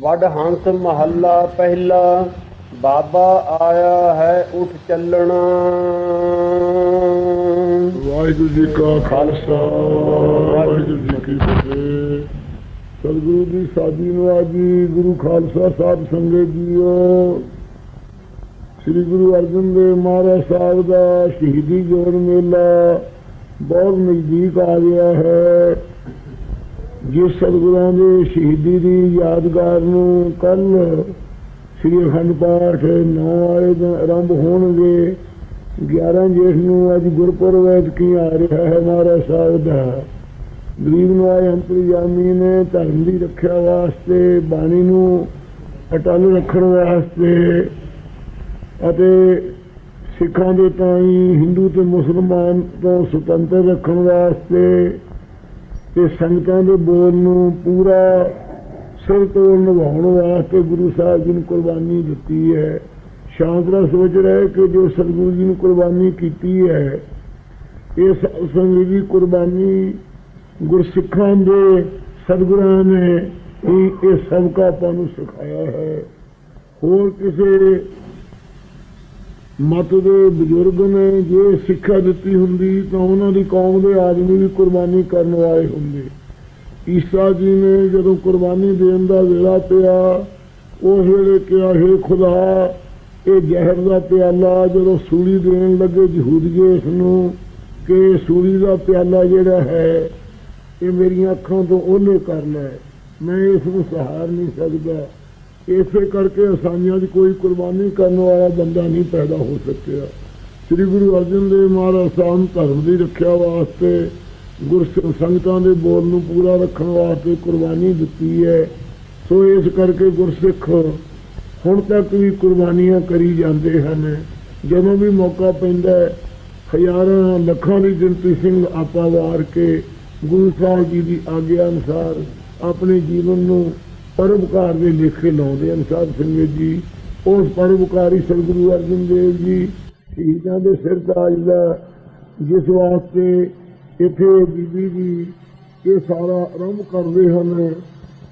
ਵੱਡ ਹੰਸ ਮਹੱਲਾ ਪਹਿਲਾ ਬਾਬਾ ਆਇਆ ਹੈ ਉਠ ਚੱਲਣਾ। ਵਾਹਿਗੁਰੂ ਜੀ ਕਾ ਖਾਲਸਾ ਵਾਹਿਗੁਰੂ ਜੀ ਕੀ ਫਤਿਹ। ਸਤਿਗੁਰੂ ਦੀ ਸਾਜੀ ਨਵਾਜੀ ਗੁਰੂ ਖਾਲਸਾ ਸਾਹਿਬ ਸੰਗਤ ਜੀਓ। ਸ੍ਰੀ ਗੁਰੂ ਅਰਜਨ ਦੇਵ ਮਹਾਰਾਜ ਸਾਹਿਬ ਦਾ ਸ਼ਹੀਦੀ ਜੋੜ ਮੇਲਾ ਬਹੁਤ ਨਜ਼ਦੀਕ ਆ ਗਿਆ ਹੈ। ਜਿਸ ਸਤਿਗੁਰਾਂ ਦੇ ਸ਼ਹੀਦੀ ਦੀ ਯਾਦਗਾਰ ਨੂੰ ਕੱਲ ਸ੍ਰੀ ਅਖੰਡ ਪਾਠ 9 ਵਾਲੇ ਦਿਨ ਆਰੰਭ ਹੋਣਗੇ 11 ਜੇਠ ਨੂੰ ਅੱਜ ਗੁਰਪੁਰਬ ਐਤਕੀ ਆ ਰਿਹਾ ਹੈ ਮਹਾਰਾਜ ਸਾਹਿਬ ਦਾ? ਗਰੀਬ ਨਵਾਏ ਅੰਤਰਜਾਮੀ ਨੇ ਧਰਮ ਦੀ ਰੱਖਿਆ ਵਾਸਤੇ, ਬਾਣੀ ਨੂੰ ਅਟਲ ਰੱਖਣ ਵਾਸਤੇ ਅਤੇ ਸਿੱਖਾਂ ਦੇ ਤਾਈ ਹਿੰਦੂ ਤੇ ਮੁਸਲਮਾਨ ਤੋਂ ਸੁਤੰਤਰ ਰੱਖਣ ਵਾਸਤੇ ਤੇ ਸੰਗਤਾਂ ਦੇ ਬੋਲ ਨੂੰ ਪੂਰਾ ਸਿਰ ਤੋਂ ਨਿਭਾਉਣ ਵਾਸਤੇ ਗੁਰੂ ਸਾਹਿਬ ਜੀ ਨੇ ਕੁਰਬਾਨੀ ਦਿੱਤੀ ਹੈ। ਸ਼ਾਂਤ ਰਸ ਵਿੱਚ ਰਹਿ ਕੇ ਜੋ ਸਤਿਗੁਰੂ ਜੀ ਨੇ ਕੁਰਬਾਨੀ ਕੀਤੀ ਹੈ ਇਹ ਸੰਗਤ ਦੀ ਕੁਰਬਾਨੀ ਗੁਰਸਿੱਖਾਂ ਦੇ ਸਤਿਗੁਰਾਂ ਨੇ ਇਹ ਸਭ ਕਾ ਆਪਾਂ ਨੂੰ ਸਿਖਾਇਆ ਹੈ। ਹੋਰ ਕਿਸੇ ਮਤ ਦੇ ਬਜ਼ੁਰਗ ਨੇ ਜੇ ਸਿੱਖਿਆ ਦਿੱਤੀ ਹੁੰਦੀ ਤਾਂ ਉਹਨਾਂ ਦੀ ਕੌਮ ਦੇ ਆਦਮੀ ਵੀ ਕੁਰਬਾਨੀ ਕਰਨ ਵਾਲੇ ਹੁੰਦੇ। ਈਸਾ ਜੀ ਨੇ ਜਦੋਂ ਕੁਰਬਾਨੀ ਦੇਣ ਦਾ ਵੇਲਾ ਪਿਆ ਉਸ ਵੇਲੇ ਕਿਹਾ, ਹੈ ਖੁਦਾ, ਇਹ ਜ਼ਹਿਰ ਦਾ ਪਿਆਲਾ ਜਦੋਂ ਸੂਲੀ ਦੇਣ ਲੱਗੇ ਯਹੂਦੀਏ ਇਸ ਨੂੰ ਕਿ ਸੂਲੀ ਦਾ ਪਿਆਲਾ ਜਿਹੜਾ ਹੈ, ਇਹ ਮੇਰੀਆਂ ਅੱਖਾਂ ਤੋਂ ਉਹਨੇ ਕਰ ਲੈ ਮੈਂ ਇਸ ਨੂੰ ਸਹਾਰ ਨਹੀਂ ਸਕਦਾ। ਇਸੇ ਕਰਕੇ ਅਸਾਮੀਆਂ 'ਚ ਕੋਈ ਕੁਰਬਾਨੀ ਕਰਨ ਵਾਲਾ ਬੰਦਾ ਨਹੀਂ ਪੈਦਾ ਹੋ ਸਕਿਆ। ਸ੍ਰੀ ਗੁਰੂ ਅਰਜਨ ਦੇਵ ਮਹਾਰਾਜ ਸਾਹਿਬ ਧਰਮ ਦੀ ਰੱਖਿਆ ਵਾਸਤੇ, ਗੁਰ ਸੰਗਤਾਂ ਦੇ ਬੋਲ ਨੂੰ ਪੂਰਾ ਰੱਖਣ ਵਾਸਤੇ ਕੁਰਬਾਨੀ ਦਿੱਤੀ ਹੈ। ਸੋ ਇਸ ਕਰਕੇ ਗੁਰਸਿੱਖ ਹੁਣ ਤੱਕ ਵੀ ਕੁਰਬਾਨੀਆਂ ਕਰੀ ਜਾਂਦੇ ਹਨ। ਜਦੋਂ ਵੀ ਮੌਕਾ ਪੈਂਦਾ ਹਜ਼ਾਰਾਂ ਲੱਖਾਂ ਦੀ ਗਿਣਤੀ ਸਿੰਘ ਆਪਾ ਵਾਰ ਕੇ ਗੁਰੂ ਸਾਹਿਬ ਜੀ ਦੀ ਆਗਿਆ ਅਨੁਸਾਰ ਆਪਣੇ ਜੀਵਨ ਨੂੰ ਪਰਉਪਕਾਰ ਦੇ ਲੇਖੇ ਲਾਉਂਦੇ ਹਨ ਸਾਧ ਸੰਗਤ ਜੀ। ਉਸ ਪਰਉਪਕਾਰੀ ਸਤਿਗੁਰੂ ਅਰਜਨ ਦੇਵ ਜੀ, ਸ਼ਹੀਦਾਂ ਦੇ ਸਿਰ ਤਾਜ ਦਾ, ਜਿਸ ਵਾਸਤੇ ਇੱਥੇ ਬੀਬੀ ਜੀ ਇਹ ਸਾਰਾ ਆਰੰਭ ਕਰਦੇ ਹਨ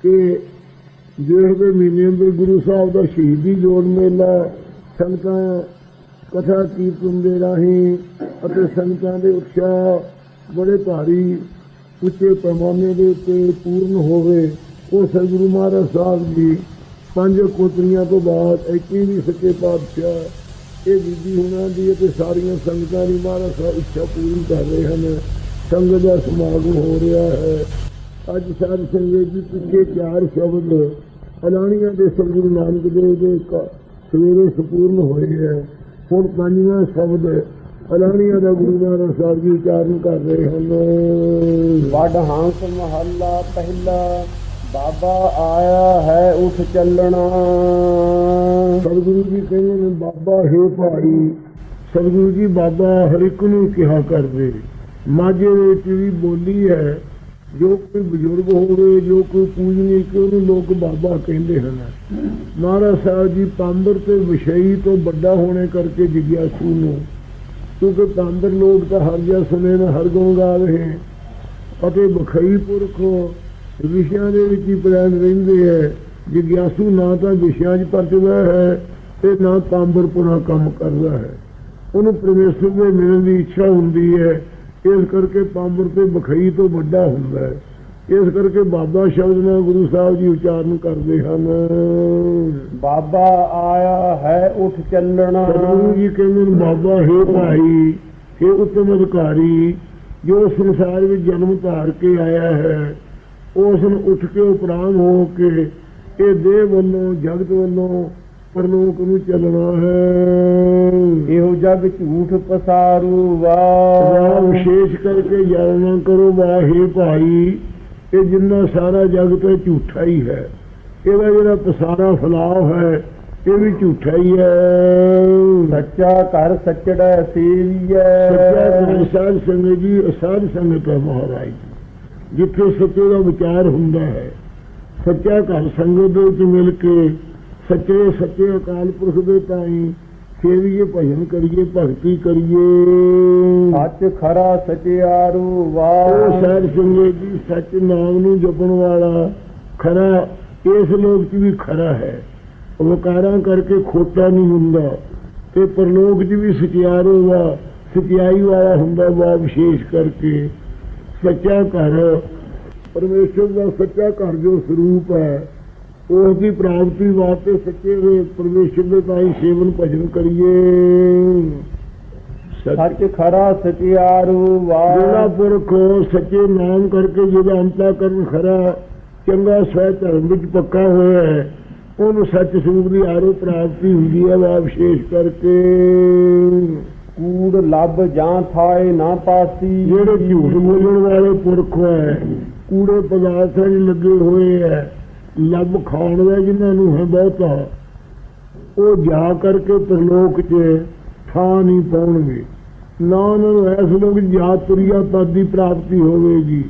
ਕਿ ਜੇਠ ਦੇ ਮਹੀਨੇ ਅੰਦਰ ਗੁਰੂ ਸਾਹਿਬ ਦਾ ਸ਼ਹੀਦੀ ਜੋੜ ਮੇਲਾ ਸੰਗਤਾਂ ਕਥਾ ਕੀਰਤਨ ਦੇ ਰਾਹੀਂ ਅਤੇ ਸੰਗਤਾਂ ਦੇ ਉਤਸ਼ਾਹ ਬੜੇ ਭਾਰੀ ਉੱਚੇ ਪੈਮਾਨੇ ਦੇ ਉੱਤੇ ਪੂਰਨ ਹੋਵੇ। ਉਹ ਸਤਿਗੁਰੂ ਮਹਾਰਾਜ ਸਾਹਿਬ ਜੀ ਪੰਜ ਕੋਤਰੀਆਂ ਤੋਂ ਬਾਅਦ 21 ਵੀ ਸੱਚੇ ਪਾਤਸ਼ਾਹ, ਇਹ ਬੀਬੀ ਹੁਣਾਂ ਦੀ ਅਤੇ ਸਾਰੀਆਂ ਸੰਗਤਾਂ ਦੀ ਮਹਾਰਾਜ ਸਾਹਿਬ ਇੱਛਾ ਪੂਰੀ ਕਰ ਰਹੇ ਹਨ। ਸੰਗਤ ਦਾ ਸਮਾਗਮ ਹੋ ਰਿਹਾ ਹੈ। ਅੱਜ ਸਾਰੀ ਸੰਗਤ ਜੀ ਪਿੱਛੇ ਚਾਰ ਸ਼ਬਦ ਅਲਾਣੀਆਂ ਦੇ ਸਤਿਗੁਰੂ ਨਾਨਕ ਦੇਵ ਦੇ ਸਵੇਰੇ ਸੰਪੂਰਨ ਹੋਏ ਹੈ। ਹੁਣ ਪੰਜਵਾਂ ਸ਼ਬਦ ਅਲਾਣੀਆਂ ਦਾ ਗੁਰੂ ਨਾਨਕ ਸਾਹਿਬ ਜੀ ਉਚਾਰਨ ਕਰ ਰਹੇ ਹਨ। ਵੱਡ ਹੰਸ ਮਹੱਲਾ, ਪਹਿਲਾ ਬਾਬਾ ਆਇਆ ਹੈ ਉਠ ਚੱਲਣਾ। ਸਤਿਗੁਰੂ ਜੀ ਕਹਿੰਦੇ ਨੇ, ਬਾਬਾ, ਹੈ ਭਾਈ। ਸਤਿਗੁਰੂ ਜੀ ਬਾਬਾ ਹਰ ਇੱਕ ਨੂੰ ਕਿਹਾ ਕਰਦੇ, ਮਾਝੇ ਵਿੱਚ ਵੀ ਬੋਲੀ ਹੈ, ਜੋ ਕੋਈ ਬਜ਼ੁਰਗ ਹੋਵੇ, ਜੋ ਕੋਈ ਪੂਜਨੀਕ ਉਹਨੂੰ ਲੋਕ ਬਾਬਾ ਕਹਿੰਦੇ ਹਨ। ਮਹਾਰਾਜ ਸਾਹਿਬ ਜੀ, ਪਾਂਬਰ ਤੇ ਵਿਸ਼ਈ ਤੋਂ ਵੱਡਾ ਹੋਣੇ ਕਰਕੇ ਜਿਗਿਆਸੂ ਨੂੰ, ਕਿਉਂਕਿ ਪਾਂਬਰ ਲੋਕ ਤਾਂ ਹਰ ਜਾ ਸੁਨੇ ਨੇ, ਹਰ ਗੁਣ ਗਾ ਰਹੇ ਅਤੇ ਬਖਈ ਪੁਰਖ ਵਿਸ਼ਿਆਂ ਦੇ ਵਿੱਚ ਹੀ ਪ੍ਰੈਣ ਰਹਿੰਦੇ ਹੈ ਜਿਗਿਆਸੂ ਨਾ ਤਾਂ ਵਿਸ਼ਿਆਂ 'ਚ ਪਰਚਦਾ ਹੈ ਤੇ ਨਾ ਤਾਂਬਰਪੁਰਾ ਕੰਮ ਕਰਦਾ ਹੈ। ਉਹਨੂੰ ਪਰਮੇਸ਼ਰ ਦੇ ਮਿਲਣ ਦੀ ਇੱਛਾ ਹੁੰਦੀ ਹੈ ਇਸ ਕਰਕੇ ਪਾਂਬਰ ਤੇ ਬਖਈ ਤੋਂ ਵੱਡਾ ਹੁੰਦਾ ਹੈ ਇਸ ਕਰਕੇ ਬਾਬਾ ਸ਼ਬਦ ਨਾਲ ਗੁਰੂ ਸਾਹਿਬ ਜੀ ਉਚਾਰਨ ਕਰਦੇ ਹਨ। ਬਾਬਾ ਆਇਆ ਹੈ ਉਠ ਚੱਲਣਾ। ਸਤਿਗੁਰੂ ਜੀ ਕਹਿੰਦੇ ਨੇ ਬਾਬਾ ਹੈ ਭਾਈ ਇਹ ਉੱਤਮ ਅਧਿਕਾਰੀ ਜੋ ਸੰਸਾਰ ਵਿੱਚ ਜਨਮ ਧਾਰ ਕੇ ਆਇਆ ਹੈ ਉਸ ਨੂੰ ਉੱਠ ਕੇ ਉਪਰਾਮ ਹੋ ਕੇ ਇਹ ਦੇਹ ਵੱਲੋਂ ਜਗਤ ਵੱਲੋਂ ਪਰਲੋਕ ਨੂੰ ਚੱਲਣਾ ਹੈ। ਇਹੋ ਜਗ ਝੂਠ ਪਸਾਰੂ ਵਾਹ ਵਾ ਵਿਸ਼ੇਸ਼ ਕਰਕੇ ਯਾਦ ਨਾ ਕਰੋ ਵਾਹੇ ਭਾਈ ਇਹ ਜਿੰਨਾ ਸਾਰਾ ਜਗਤ ਹੈ ਝੂਠਾ ਹੀ ਹੈ। ਇਹਦਾ ਜਿਹੜਾ ਪਸਾਰਾ ਫਲਾਵ ਹੈ ਇਹ ਵੀ ਝੂਠਾ ਹੀ ਹੈ। ਸੱਚਾ ਘਰ ਸੱਚੜਾ ਸੱਚਾ ਸੀਵੀਐ ਗੁਰੂ ਸਾਹਿਬ ਸੰਗਤ ਜੀ ਅਸਾਧ ਸੰਗਤ ਹੈ ਮਹਾਰਾਜ ਜੀ। ਜਿੱਥੇ ਸੱਚੇ ਦਾ ਵਿਚਾਰ ਹੁੰਦਾ ਹੈ। ਸੱਚਾ ਘਰ ਸੰਗਤ ਦੇ ਵਿੱਚ ਮਿਲ ਕੇ ਸੱਚੇ ਸੱਚੇ ਅਕਾਲ ਪੁਰਖ ਦੇ ਤਾਈ ਸੇਵੀਏ ਭਜਨ ਕਰੀਏ ਭਗਤੀ ਕਰੀਏ। ਸੱਚ ਖਰਾ ਸਚਿਆਰੂ ਉਹ ਵਾ ਸਾਧ ਸੰਗਤ ਜੀ ਸੱਚ ਨਾਮ ਨੂੰ ਜਪਣ ਵਾਲਾ ਖਰਾ ਇਸ ਲੋਕ 'ਚ ਵੀ ਖਰਾ ਹੈ। ਵਕਾਰਾਂ ਕਰਕੇ ਖੋਟਾ ਨਹੀਂ ਹੁੰਦਾ ਤੇ ਪਰਲੋਕ 'ਚ ਵੀ ਸਚਿਆਰ ਹੋਗਾ ਸਚਾਈ ਵਾਲਾ ਹੁੰਦਾ ਵਾ ਵਿਸ਼ੇਸ਼ ਕਰਕੇ। ਸੱਚਾ ਘਰ ਪਰਮੇਸ਼ਰ ਦਾ ਸੱਚਾ ਘਰ ਜੋ ਸਰੂਪ ਹੈ ਉਸ ਦੀ ਪ੍ਰਾਪਤੀ ਵਾਸਤੇ ਸੱਚੇ ਦੇ ਪਰਮੇਸ਼ਰ ਦੇ ਤਾਈ ਸੇਵਨ ਭਜਨ ਕਰੀਏ। ਸੱਚ ਖਰਾ ਸਚਿਆਰੂ ਜਿਹੜਾ ਵਾ ਪੁਰਖ ਸੱਚੇ ਨਾਮ ਕਰਕੇ ਜਿਹਦਾ ਅੰਤਾ ਕਰਨ ਖਰਾ ਚੰਗਾ ਸਵੈ ਧਰਮ ਵਿੱਚ ਪੱਕਾ ਹੋਇਆ ਹੈ ਉਹਨੂੰ ਸੱਚ ਸਰੂਪ ਦੀ ਆਰੋ ਪ੍ਰਾਪਤੀ ਹੁੰਦੀ ਹੈ ਵਾ ਵਿਸ਼ੇਸ਼ ਕਰਕੇ। ਕੂੜ ਲੱਭ ਜਾਂ ਥਾਏ ਨਾ ਪਾਸੀ। ਜਿਹੜੇ ਝੂਠ ਬੋਲਣ ਵਾਲੇ ਪੁਰਖ ਹੈ ਕੂੜੇ ਪਦਾਰਥਾਂ 'ਚ ਲੱਗੇ ਹੋਏ ਹੈ ਲੱਭ ਖਾਣ ਦਾ ਜਿਨ੍ਹਾਂ ਨੂੰ ਹੈ ਬਹੁਤਾ ਉਹ ਜਾ ਕਰਕੇ ਪ੍ਰਲੋਕ 'ਚ ਥਾਂ ਨਹੀਂ ਪਾਉਣਗੇ। ਨਾ ਉਹਨਾਂ ਨੂੰ ਐਸ ਲੋਕ ਜਾ ਤੁਰਿਆ ਪਦ ਦੀ ਪ੍ਰਾਪਤੀ ਹੋਵੇਗੀ।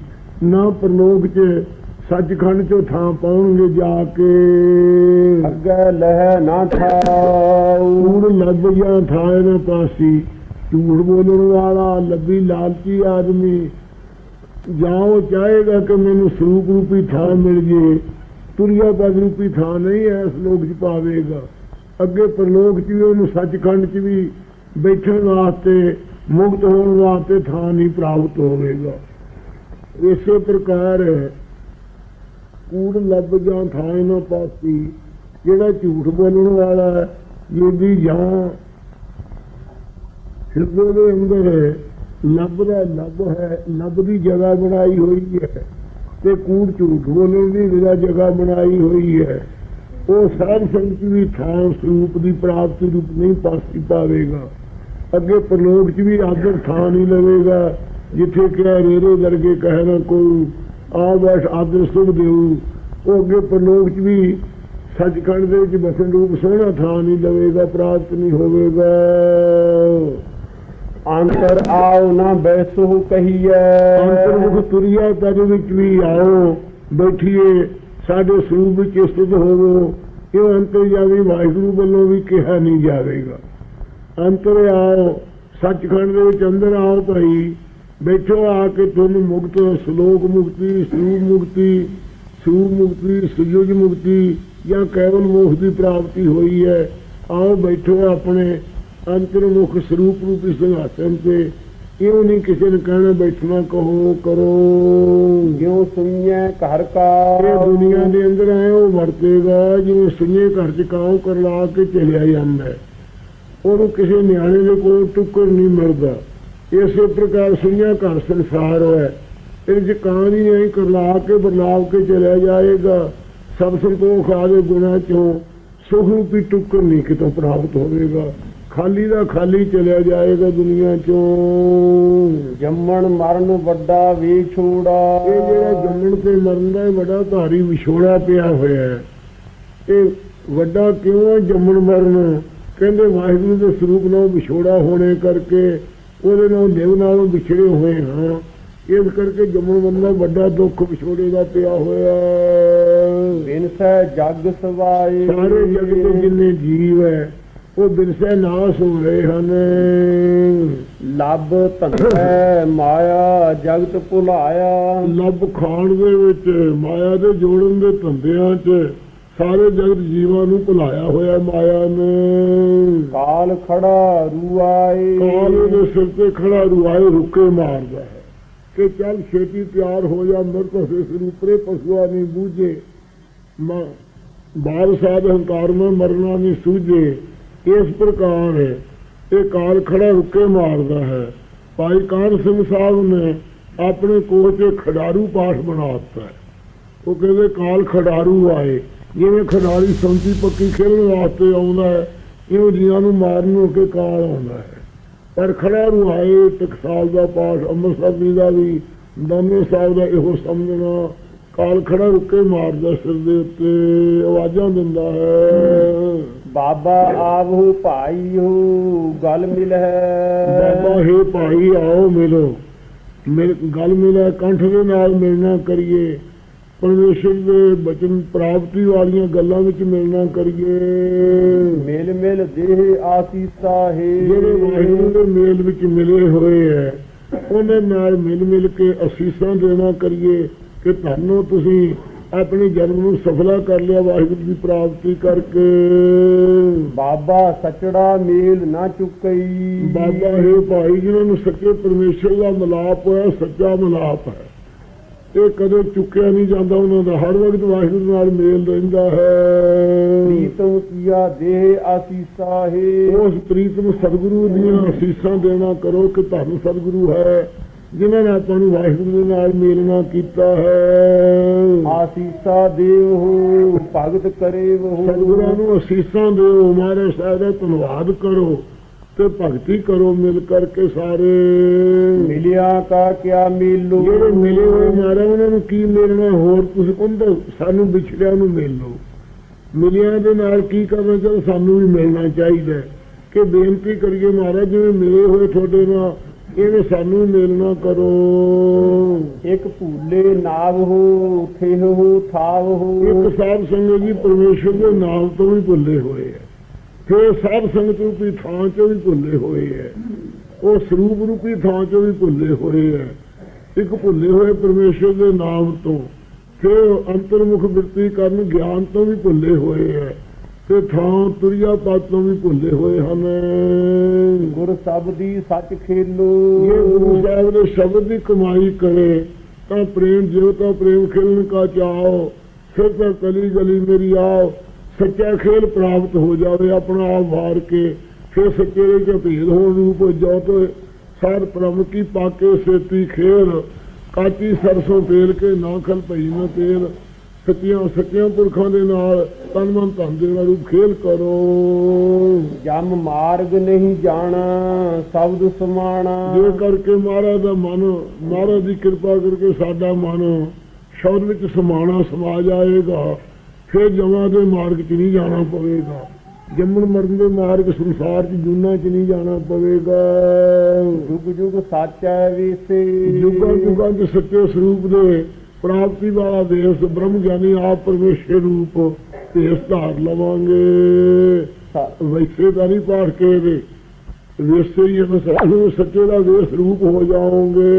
ਨਾ ਪ੍ਰਲੋਕ 'ਚ ਸੱਚਖੰਡ 'ਚੋਂ ਥਾਂ ਪਾਉਣਗੇ ਜਾ ਕੇ। ਅੱਗੇ ਲਹਿ ਨਾ ਥਾਉ ਕੂੜ ਲੱਭ ਜਾਂ ਥਾਂ ਨਾ ਪਾਸੀ। ਝੂਠ ਬੋਲਣ ਵਾਲਾ, ਲੱਭੀ ਲਾਲਚੀ ਆਦਮੀ। ਜਾਂ ਉਹ ਚਾਹੇਗਾ ਕਿ ਮੈਨੂੰ ਸਰੂਪ ਰੂਪੀ ਥਾਂ ਮਿਲ ਜੇ। ਤੁਰਿਆ ਪਦ ਰੂਪੀ ਥਾਂ ਨਹੀਂ ਹੈ, ਇਸ ਲੋਕ 'ਚ ਪਾਵੇਗਾ। ਅੱਗੇ ਪ੍ਰਲੋਕ 'ਚ ਵੀ, ਉਹਨੂੰ ਸੱਚਖੰਡ 'ਚ ਵੀ ਬੈਠਣ ਵਾਸਤੇ, ਮੁਕਤ ਹੋਣ ਵਾਸਤੇ ਥਾਂ ਨਹੀਂ ਪ੍ਰਾਪਤ ਹੋਵੇਗਾ। ਇਸੇ ਪ੍ਰਕਾਰ ਕੂੜ ਲੱਭ ਜਾਂ ਥਾਂ ਨਾ ਪਾਸੀ, ਜਿਹੜਾ ਝੂਠ ਬੋਲਣ ਵਾਲਾ ਹੈ, ਜਿਹਦੀ ਜਾਂ ਹਿਰਦੇ ਦੇ ਅੰਦਰ ਲੱਭ ਦਾ ਲੱਭ ਹੈ ਲੱਭ ਦੀ ਜਗ੍ਹਾ ਬਣਾਈ ਹੋਈ ਹੈ ਤੇ ਕੂੜ ਝੂਠ ਬੋਲਣ ਦੀ ਜਿਹੜਾ ਜਗ੍ਹਾ ਬਣਾਈ ਹੋਈ ਹੈ, ਉਹ ਸਾਧ ਸੰਗਤ ਵੀ ਥਾਂ ਸਰੂਪ ਦੀ ਪ੍ਰਾਪਤੀ ਰੂਪ ਨਹੀਂ ਪਾਸੀ ਪਾਵੇਗਾ। ਅੱਗੇ ਪ੍ਰਲੋਕ 'ਚ ਵੀ ਆਦਰ ਥਾਂ ਨਹੀਂ ਲਵੇਗਾ, ਜਿੱਥੇ ਕਿ ਰੇਰੇ ਦਰਗੇ ਕਹਿਣਾ ਕੋਈ ਆ ਆਦਰ ਸੁਖ ਦੇਉ ਉਹ ਅੱਗੇ ਪ੍ਰਲੋਕ 'ਚ ਵੀ ਸੱਚਖੰਡ ਦੇ ਵਿੱਚ ਬਸਣ ਰੂਪ ਸੋਹਣਾ ਥਾਂ ਨਹੀਂ ਲਵੇਗਾ, ਪ੍ਰਾਪਤ ਨਹੀਂ ਹੋਵੇਗਾ। ਅੰਤਰ ਆਉ ਨਾ ਬੈਸੋ ਕਹੀਐ। ਅੰਤਰਮੁਖ ਤੁਰਿਆ ਤਦ ਵਿੱਚ ਵੀ ਆਓ, ਬੈਠੀਏ, ਸਾਡੇ ਸਰੂਪ ਵਿੱਚ ਸਥਿਤ ਹੋਵੋ। ਇਹ ਅੰਤਰਜਾਮੀ ਵਾਹਿਗੁਰੂ ਵੱਲੋਂ ਵੀ ਕਿਹਾ ਨਹੀਂ ਜਾਵੇਗਾ। ਅੰਤਰ ਆਓ, ਸੱਚਖੰਡ ਦੇ ਵਿੱਚ ਅੰਦਰ ਆਓ ਭਾਈ। ਬੈਠੋ ਆ ਕੇ ਤੁਹਾਨੂੰ ਮੁਕਤ, ਸ਼ਲੋਕ ਮੁਕਤੀ, ਸਰੂਪ ਮੁਕਤੀ ਸਰੂਪ ਮੁਕਤੀ ਸੁਜੋਗ ਮੁਕਤੀ, ਜਾਂ ਕੇਵਲ ਮੋਖ ਦੀ ਪ੍ਰਾਪਤੀ ਹੋਈ ਹੈ। ਆਓ ਬੈਠੋ ਆਪਣੇ ਅੰਤਰਮੁਖ ਸਰੂਪ ਰੂਪੀ ਸਿੰਘਾਸਨ ਤੇ। ਇਹੋ ਨਹੀਂ ਕਿਸੇ ਨੇ ਕਹਿਣਾ ਬੈਠਣਾ ਕਹੋ ਕਰੋ। ਜਿਉ ਸੁਣੀਐ ਘਰ ਕਾ ਇਹ ਦੁਨੀਆ ਦੇ ਅੰਦਰ ਆਏ ਉਹ ਵਰਤੇਗਾ ਜਿਵੇਂ ਸੁਣੇ ਘਰ ਚ ਕਾਉ ਕਰ ਲਾ ਕੇ ਚਲਿਆ ਜਾਂਦਾ ਉਹਨੂੰ ਕਿਸੇ ਨਿਆਣੇ ਦੇ ਕੋਲ ਟੁੱਕਰ ਨਹੀਂ ਮਿਲਦਾ। ਇਸੇ ਪ੍ਰਕਾਰ ਸੁਣਿਆ ਘਰ ਸੰਸਾਰ ਹੈ। ਇਹ ਜੇ ਕਾਂ ਨਹੀਂ ਕਰ ਲਾ ਕੇ ਬਰਲਾਵ ਕੇ ਚਲਿਆ ਜਾਏਗਾ। ਸਭ ਸੰਤੋਖ ਆਦੇ ਗੁਣਾ ਚੋਂ ਸੁਖ ਰੂਪੀ ਟੁੱਕਰ ਨਹੀਂ ਕਿਤੋਂ ਪ੍ਰਾਪਤ ਹੋਵੇਗਾ। ਖਾਲੀ ਦਾ ਖਾਲੀ ਚਲਿਆ ਜਾਏਗਾ ਦੁਨੀਆ ਚੋਂ। ਜੰਮਣ ਮਰਨ ਵੱਡਾ ਵੀ ਛੂੜਾ। ਇਹ ਜਿਹੜਾ ਜੰਮਣ ਤੇ ਮਰਨ ਦਾ ਬੜਾ ਭਾਰੀ ਵਿਛੋੜਾ ਪਿਆ ਹੋਇਆ ਹੈ। ਇਹ ਵੱਡਾ ਕਿਉਂ ਹੈ ਜੰਮਣ ਮਰਨ? ਕਹਿੰਦੇ ਵਾਹਿਗੁਰੂ ਦੇ ਸਰੂਪ ਨਾਲ ਵਿਛੋੜਾ ਹੋਣੇ ਕਰਕੇ ਉਹਦੇ ਨਾਲ ਦੇਵ ਨਾਲੋਂ ਵਿਛੜੇ ਹੋਏ ਹਾਂ। ਇਸ ਕਰਕੇ ਜੰਮਣ ਮਰਨ ਦਾ ਵੱਡਾ ਦੁੱਖ ਵਿਛੋੜੇ ਦਾ ਪਿਆ ਹੋਇਆ। ਬਿਨਸੈ ਜਗ ਸਵਾਏ। ਸਾਰੇ ਜਗ ਦੇ ਜਿੰਨੇ ਜੀਵ ਹੈ ਉਹ ਬਿਰਸੇ ਨਾਸ ਹੋ ਰਹੇ ਹਨ। ਲੱਭ ਧੰਦਾ ਮਾਇਆ ਜਗਤ ਭੁਲਾਇਆ। ਲੱਭ ਖਾਣ ਦੇ ਵਿੱਚ ਮਾਇਆ ਦੇ ਜੋੜਨ ਦੇ ਧੰਦਿਆਂ 'ਚ ਸਾਰੇ ਜਗਤ ਜੀਵਾਂ ਨੂੰ ਭੁਲਾਇਆ ਹੋਇਆ ਮਾਇਆ ਨੇ। ਕਾਲ ਖੜਾ ਰੂਆਏ। ਕਾਲ ਦੇ ਸਿਰ ਤੇ ਖੜਾ ਰੁਆਏ ਰੁਕੇ ਮਾਰਦਾ ਹੈ। ਕਿ ਚੱਲ ਛੇਤੀ ਤਿਆਰ ਹੋ ਜਾ ਮਿਰਤ ਹੋਏ ਸਰੂਪਰੇ ਪਸ਼ੂਆ ਨਹੀਂ ਬੂਝੇ। ਮਾਂ ਬਾਲ ਸਾਧ ਹੰਕਾਰ ਮੈਂ ਮਰਨਾ ਨਹੀਂ ਸੂਝੇ। ਇਸ ਪ੍ਰਕਾਰ ਇਹ ਕਾਲ ਖੜਾ ਰੁਕੇ ਮਾਰਦਾ ਹੈ। ਭਾਈ ਕਾਨ ਸਿੰਘ ਸਾਹਿਬ ਨੇ ਆਪਣੇ ਕੋਲ 'ਚ ਖਿਡਾਰੂ ਪਾਠ ਬਣਾ ਦਿੱਤਾ ਉਹ ਕਹਿੰਦੇ, ਕਾਲ ਖਿਡਾਰੂ ਆਏ। ਜਿਵੇਂ ਖਿਡਾਰੀ ਸੰਤੀ ਪੱਕੀ ਖੇਡਣ ਵਾਸਤੇ ਆਉਂਦਾ ਹੈ ਇਹੋ ਜੀਆਂ ਨੂੰ ਮਾਰਨ ਨੂੰ ਕੇ ਕਾਲ ਆਉਂਦਾ ਹੈ। ਪਰ ਖਿਡਾਰੂ ਆਏ ਟਕਸਾਲ ਦਾ ਪਾਠ ਅੰਮ੍ਰਿਤਸਰ ਜੀ ਦਾ ਵੀ ਦਾਨੇ ਸਾਹਿਬ ਦਾ ਇਹੋ ਸਮਝਣਾ, ਕਾਲ ਖੜਾ ਰੁਕੇ ਮਾਰਦਾ ਸਿਰ ਦੇ ਉੱਤੇ, ਆਵਾਜ਼ਾਂ ਦਿੰਦਾ ਹੈ। ਬਾਬਾ ਆਵਹੁ ਭਾਈਹੁ ਗਲ ਮਿਲ। ਹੈ ਬਾਬਾ ਹੈ ਭਾਈ ਆਓ ਮਿਲੋ। ਮੇਰੇ ਗੱਲ ਮਿਲਿਆ ਕੰਠ ਦੇ ਨਾਲ ਮਿਲਣਾ ਕਰੀਏ। ਪਰਮੇਸ਼ਰ ਦੇ ਬਚਨ ਪ੍ਰਾਪਤੀ ਵਾਲੀਆਂ ਗੱਲਾਂ ਵਿੱਚ ਮਿਲਣਾ ਕਰੀਏ। ਮਿਲ ਮਿਲ ਦੇਹ ਆਸੀਸਾ ਹੈ। ਜਿਹੜੇ ਵਾਹਿਗੁਰੂ ਦੇ ਮੇਲ ਵਿੱਚ ਮਿਲੇ ਹੋਏ ਹੈ ਉਹਨੇ ਨਾਲ ਮਿਲ ਮਿਲ ਕੇ ਅਸੀਸਾਂ ਦੇਣਾ ਕਰੀਏ ਕਿ ਤੁਹਾਨੂੰ ਤੁਸੀਂ ਆਪਣੇ ਜਨਮ ਨੂੰ ਸਫਲਾ ਕਰ ਲਿਆ ਵਾਹਿਗੁਰੂ ਦੀ ਪ੍ਰਾਪਤੀ ਕਰਕੇ। ਬਾਬਾ ਸਚੜਾ ਮੇਲ ਨਾ ਚੁੱਕਈ। ਬਾਬਾ ਹੈ ਭਾਈ ਜਿਨ੍ਹਾਂ ਨੂੰ ਸੱਚੇ ਪਰਮੇਸ਼ਰ ਦਾ ਮਿਲਾਪ ਹੋਇਆ ਸੱਚਾ ਮਿਲਾਪ ਹੈ। ਇਹ ਕਦੇ ਚੁੱਕਿਆ ਨਹੀਂ ਜਾਂਦਾ ਉਹਨਾਂ ਦਾ ਹਰ ਵਕਤ ਵਾਹਿਗੁਰੂ ਨਾਲ ਮੇਲ ਰਹਿੰਦਾ ਹੈ। ਪ੍ਰੀਤਮ ਕੀਆ ਦੇਹ ਆਸੀਸਾ ਹੈ। ਉਸ ਪ੍ਰੀਤਮ ਸਤਿਗੁਰੂ ਦੀਆਂ ਅਸੀਸਾਂ ਦੇਣਾ ਕਰੋ ਕਿ ਧੰਨ ਸਤਿਗੁਰੂ ਹੈ। ਜਿਨ੍ਹਾਂ ਨੇ ਆਪਾਂ ਨੂੰ ਵਾਹਿਗੁਰੂ ਦੇ ਨਾਲ ਮੇਲਣਾ ਕੀਤਾ ਹੈ। ਆਸੀਸਾ ਦੇਵ ਹੋ ਭਗਤ ਕਰੇ ਸਤਿਗੁਰਾਂ ਵਹੂ ਨੂੰ ਅਸੀਸਾਂ ਦਿਓ ਮਹਾਰਾਜ ਸਾਹਿਬ ਦਾ ਧੰਨਵਾਦ ਕਰੋ ਤੇ ਭਗਤੀ ਕਰੋ ਮਿਲ ਕਰਕੇ ਸਾਰੇ। ਮਿਲਿਆ ਕਾ ਕਿਆ ਮਿਲੂ? ਜਿਹੜੇ ਮਿਲੇ ਹੋਏ ਮਹਾਰਾਜ ਉਹਨਾਂ ਨੂੰ ਕੀ ਮਿਲਣਾ? ਹੋਰ ਤੁਸੀਂ ਕਹਿੰਦੇ ਸਾਨੂੰ ਵਿਛੜਿਆ ਨੂੰ ਮਿਲ। ਲਓ ਮਿਲਿਆਂ ਦੇ ਨਾਲ ਕੀ ਕਰਨਾ? ਚਾਹੀਦਾ ਸਾਨੂੰ ਵੀ ਮਿਲਣਾ ਚਾਹੀਦਾ ਕਿ ਬੇਨਤੀ ਕਰੀਏ ਮਹਾਰਾਜ ਜਿਵੇਂ ਮਿਲੇ ਹੋਏ ਤੁਹਾਡੇ ਨਾਲ ਇਹਨੇ ਸਾਨੂੰ ਮਿਲਣਾ ਕਰੋ? ਇੱਕ ਭੂਲੇ ਨਾਗ ਹੋ ਉਠੇ ਹੋ ਥਾਵ ਹੋ। ਇੱਕ ਸਾਧ ਸੰਗਤ ਜੀ ਪਰਮੇਸ਼ਰ ਦੇ ਨਾਮ ਤੋਂ ਵੀ ਭੁੱਲੇ ਹੋਏ ਹੈ। ਫਿਰ ਸਾਧ ਸੰਗਤ ਰੂਪੀ ਥਾਂ ਚੋਂ ਵੀ ਭੁੱਲੇ ਹੋਏ ਹੈ। ਉਹ ਸਰੂਪ ਰੂਪੀ ਥਾਂ ਚੋਂ ਵੀ ਭੁੱਲੇ ਹੋਏ ਹੈ। ਇੱਕ ਭੁੱਲੇ ਹੋਏ ਪਰਮੇਸ਼ਰ ਦੇ ਨਾਮ ਤੋਂ ਫਿਰ ਅੰਤਰਮੁਖ ਬਿਰਤੀ ਕਰਨ ਗਿਆਨ ਤੋਂ ਵੀ ਭੁੱਲੇ ਹੋਏ ਹੈ। ਤੇ ਥਾਂ ਤੁਰਿਆ ਪਦ ਤੋਂ ਵੀ ਭੁੱਲੇ ਹੋਏ ਹਨ। ਗੁਰ ਸਬਦੀ ਸੱਚ ਖੇਲੋ। ਜੇ ਗੁਰੂ ਸਾਹਿਬ ਦੇ ਸ਼ਬਦ ਦੀ ਕਮਾਈ ਕਰੇ ਤਾਂ ਪ੍ਰੇਮ ਜਿਉ ਤਾਂ ਪ੍ਰੇਮ ਖੇਲਣ ਕਾ ਚਾਓ ਫਿਰ ਤਾਂ ਕਲੀ ਗਲੀ ਮੇਰੀ ਆਓ। ਸੱਚਾ ਖੇਲ ਪ੍ਰਾਪਤ ਹੋ ਜਾਵੇ ਆਪਣਾ ਆਪ ਵਾਰ ਕੇ। ਫਿਰ ਸੱਚੇ ਦੇ ਭੇਦ ਹੋਣ ਰੂਪ ਜੋ ਤੋ ਸਾਰ ਪ੍ਰਮ ਕੀ ਪਾਕੇ ਸੇਤੀ ਖੇਲ। ਕਾਚੀ ਸਰਸੋਂ ਤੇਲ ਕੇ ਨਾ ਖਲ ਪਈ ਨਾ ਤੇਲ। ਸੱਚੀਆਂ ਸੱਚਿਆਂ ਪੁਰਖਾਂ ਦੇ ਨਾਲ ਤਨ ਮਨ ਧਨ ਦੇ ਨਾਲ ਰੂਪ ਖੇਲ ਕਰੋ। ਜਮ ਮਾਰਗ ਨਹੀਂ ਜਾਣਾ ਸ਼ਬਦ ਸਮਾਣਾ। ਜੇ ਕਰਕੇ ਮਹਾਰਾਜ ਦਾ ਮਨ ਮਹਾਰਾਜ ਦੀ ਕਿਰਪਾ ਕਰਕੇ ਸਾਡਾ ਮਨ ਸ਼ਬਦ ਵਿੱਚ ਸਮਾਣਾ ਸਮਾ ਜਾਏਗਾ ਫਿਰ ਜਮਾਂ ਦੇ ਮਾਰਗ 'ਚ ਨਹੀਂ ਜਾਣਾ ਪਵੇਗਾ। ਜੰਮਣ ਮਰਨ ਦੇ ਮਾਰਗ ਸੰਸਾਰ 'ਚ ਜੂਨਾ 'ਚ ਨਹੀਂ ਜਾਣਾ ਪਵੇਗਾ। ਜੁਗ ਜੁਗ ਸਾਚਾ ਵੇਸੇ। ਯੁਗਾਂ ਯੁਗਾਂ ਦੇ ਸੱਚੇ ਸਰੂਪ ਦੇ ਪ੍ਰਾਪਤੀ ਵਾਲਾ ਦੇਸ ਬ੍ਰਹਮ ਗਿਆਨੀ ਆਪ ਪਰਮੇਸ਼ਰ ਰੂਪ ਦੇਸ ਧਾਰ ਲਵਾਂਗੇ। ਵੈਸੇ ਤਾਂ ਨਹੀਂ ਪਾੜ ਕੇ ਇਹਦੇ ਵੇਸੇ ਹੀ ਅਨੁਸਾਰ ਸੱਚੇ ਦਾ ਵੇਸ ਰੂਪ ਹੋ ਜਾਓਗੇ।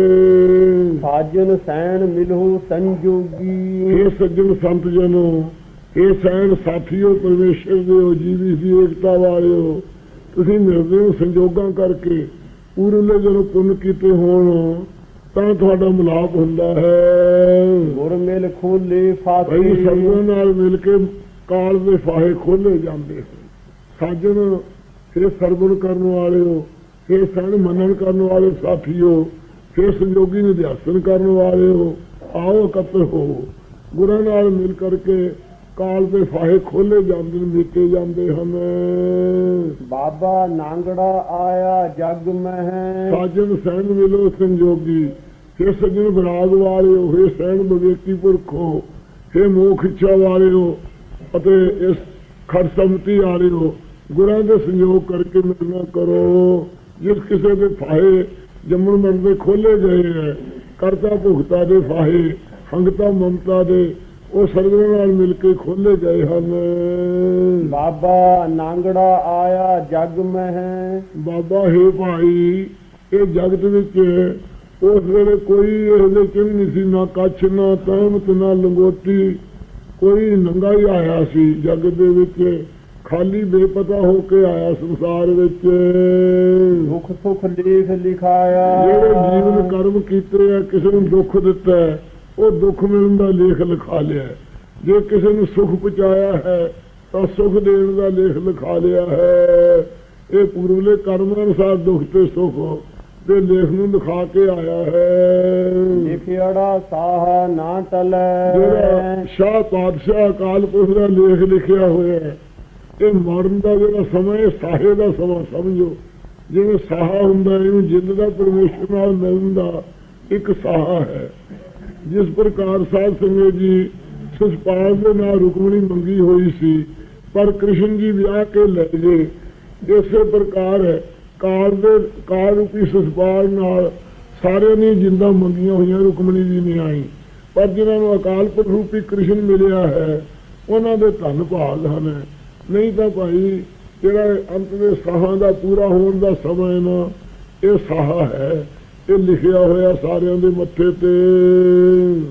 ਸਾਜਨ ਸੈਣ ਮਿਲੋ ਸੰਜੋਗੀ। ਇਹ ਸੱਜਣ ਸੰਤ ਜਨੋ ਇਹ ਸੈਣ ਸਾਥੀਓ ਪਰਮੇਸ਼ਰ ਦੇ ਹੋ ਜੀਵੀ ਦੀ ਏਕਤਾ ਵਾਲਿਓ ਤੁਸੀਂ ਮਿਲਦੇ ਹੋ ਸੰਜੋਗਾਂ ਕਰਕੇ ਪੂਰਲੇ ਜਦੋਂ ਪੁੰਨ ਕੀਤੇ ਹੋਣ। ਤਾਂ ਤੁਹਾਡਾ ਮਿਲਾਪ ਹੁੰਦਾ ਹੈ। ਗੁਰ ਮਿਲ ਖੋਲੇ ਭਾਈ ਫਾਸੇ ਸੰਗਤਾਂ ਨਾਲ ਮਿਲ ਕੇ ਕਾਲ ਦੇ ਫਾਹੇ ਖੋਲੇ ਜਾਂਦੇ ਸਾਜਣ ਫਿਰ ਸਰਵਣ ਕਰਨ ਵਾਲਿਓ ਫਿਰ ਸਣ ਮੰਨਣ ਕਰਨ ਵਾਲੇ ਸਾਥੀਓ ਫਿਰ ਸੰਜੋਗੀ ਨਿਧਿਆਸਨ ਕਰਨ ਵਾਲਿਓ ਆਓ ਇਕੱਤਰ ਹੋ। ਗੁਰਾਂ ਨਾਲ ਮਿਲ ਕਰਕੇ ਕਾਲ ਦੇ ਫਾਹੇ ਖੋਲੇ ਜਾਂਦੇ ਨੇ ਮੀਟੇ ਜਾਂਦੇ ਹਨ। ਬਾਬਾ ਨਾਂਗੜਾ ਆਇਆ ਜਗ ਮਹਿ। ਸਾਜਣ ਸੈਣ ਮਿਲੋ ਸੰਜੋਗੀ। ਫਿਰ ਸੱਜਣ ਬਰਾਗ ਵਾਲਿਓ ਫਿਰ ਸੈਣ ਬਵੇਕੀ ਪੁਰਖੋ ਫਿਰ ਮੋਖ ਇੱਛਾ ਵਾਲਿਓ ਅਤੇ ਇਸ ਖੜਸਮਤੀ ਵਾਲਿਓ ਗੁਰਾਂ ਦੇ ਸੰਯੋਗ ਕਰਕੇ ਮਿਲਣਾ ਕਰੋ। ਜਿਸ ਕਿਸੇ ਦੇ ਫਾਹੇ ਜੰਮਣ ਮਰਨ ਦੇ ਖੋਲੇ ਗਏ ਹੈ ਕਰਤਾ ਭੁਗਤਾ ਦੇ ਫਾਹੇ ਹੰਗਤਾ ਮਮਤਾ ਦੇ ਉਹ ਸਰਵਰਾਂ ਨਾਲ ਮਿਲ ਕੇ ਖੋਲੇ ਗਏ ਹਨ। ਬਾਬਾ ਨਾਂਗੜਾ ਆਇਆ ਜਗ ਮਹਿ। ਬਾਬਾ ਹੈ ਭਾਈ ਇਹ ਜਗਤ ਵਿੱਚ ਉਸ ਵੇਲੇ ਕੋਈ ਇਹਦੇ ਚ ਵੀ ਨਹੀਂ ਸੀ ਨਾ ਕੱਛ ਨਾ ਤਹਿਮਤ ਨਾ ਲੰਗੋਟੀ। ਕੋਈ ਨੰਗਾ ਹੀ ਆਇਆ ਸੀ ਜਗਤ ਦੇ ਵਿੱਚ। ਖਾਲੀ ਬੇਪਤਾ ਹੋ ਕੇ ਆਇਆ ਸੰਸਾਰ ਵਿੱਚ। ਦੁਖ ਸੁਖ ਲੇਖ ਲਿਖਾਇਆ। ਜਿਹੜੇ ਜੀਵਨ ਕਰਮ ਕੀਤੇ ਆ ਕਿਸੇ ਨੂੰ ਦੁੱਖ ਦਿੱਤਾ ਉਹ ਦੁੱਖ ਮਿਲਣ ਦਾ ਲੇਖ ਲਿਖਾ ਲਿਆ। ਜੇ ਕਿਸੇ ਨੂੰ ਸੁਖ ਪਹੁੰਚਾਇਆ ਹੈ ਤਾਂ ਸੁਖ ਦੇਣ ਦਾ ਲੇਖ ਲਿਖਾ ਲਿਆ ਹੈ। ਇਹ ਪੂਰਵਲੇ ਕਰਮ ਅਨੁਸਾਰ ਦੁੱਖ ਤੇ ਸੁਖ ਦੇ ਲੇਖ ਨੂੰ ਲਿਖਾ ਕੇ ਆਇਆ ਹੈ। ਲਿਖਿਆੜਾ ਸਾਹ ਨਾ ਟਲੈ। ਜਿਹੜਾ ਸ਼ਾਹ ਪਾਤਸ਼ਾਹ ਅਕਾਲ ਪੁਰਖ ਦਾ ਲੇਖ ਲਿਖਿਆ ਹੋਇਆ ਹੈ ਇਹ ਮਰਨ ਦਾ ਜਿਹੜਾ ਸਮਾਂ ਹੈ ਸਾਹੇ ਦਾ ਸਮਾਂ ਸਮਝੋ। ਜਿਵੇਂ ਸਾਹਾ ਹੁੰਦਾ ਹੈ, ਇਹਨੂੰ ਜਿੰਦ ਦਾ ਪਰਮੇਸ਼ਰ ਨਾਲ ਮਿਲਣ ਦਾ ਇੱਕ ਸਾਹਾ ਹੈ। ਜਿਸ ਪ੍ਰਕਾਰ ਸਾਧ ਸੰਗਤ ਜੀ ਸੁਸਪਾਲ ਦੇ ਨਾਲ ਰੁਕਮਣੀ ਮੰਗੀ ਹੋਈ ਸੀ ਪਰ ਕ੍ਰਿਸ਼ਨ ਜੀ ਵਿਆਹ ਕੇ ਲੈ ਗਏ। ਇਸੇ ਪ੍ਰਕਾਰ ਹੈ ਕਾਲ ਦੇ, ਕਾਲ ਰੂਪੀ ਸੁਸਪਾਲ ਨਾਲ ਸਾਰਿਆਂ ਨੇ ਜਿੰਦਾ ਮੰਗੀਆਂ ਹੋਈਆਂ, ਰੁਕਮਣੀ ਜੀ ਨਹੀਂ ਆਈ। ਪਰ ਜਿਨ੍ਹਾਂ ਨੂੰ ਅਕਾਲ ਪੁਰਖ ਰੂਪੀ ਕ੍ਰਿਸ਼ਨ ਮਿਲਿਆ ਹੈ, ਉਹਨਾਂ ਦੇ ਧੰਨ ਭਾਗ ਹਨ। ਨਹੀਂ ਤਾਂ ਭਾਈ, ਜਿਹੜਾ ਅੰਤ ਦੇ ਸਾਹਾਂ ਦਾ ਪੂਰਾ ਹੋਣ ਦਾ ਸਮਾਂ ਹੈ ਨਾ, ਇਹ ਸਾਹ ਹੈ। ਇਹ ਲਿਖਿਆ ਹੋਇਆ ਸਾਰਿਆਂ ਦੇ ਮੱਥੇ ਤੇ।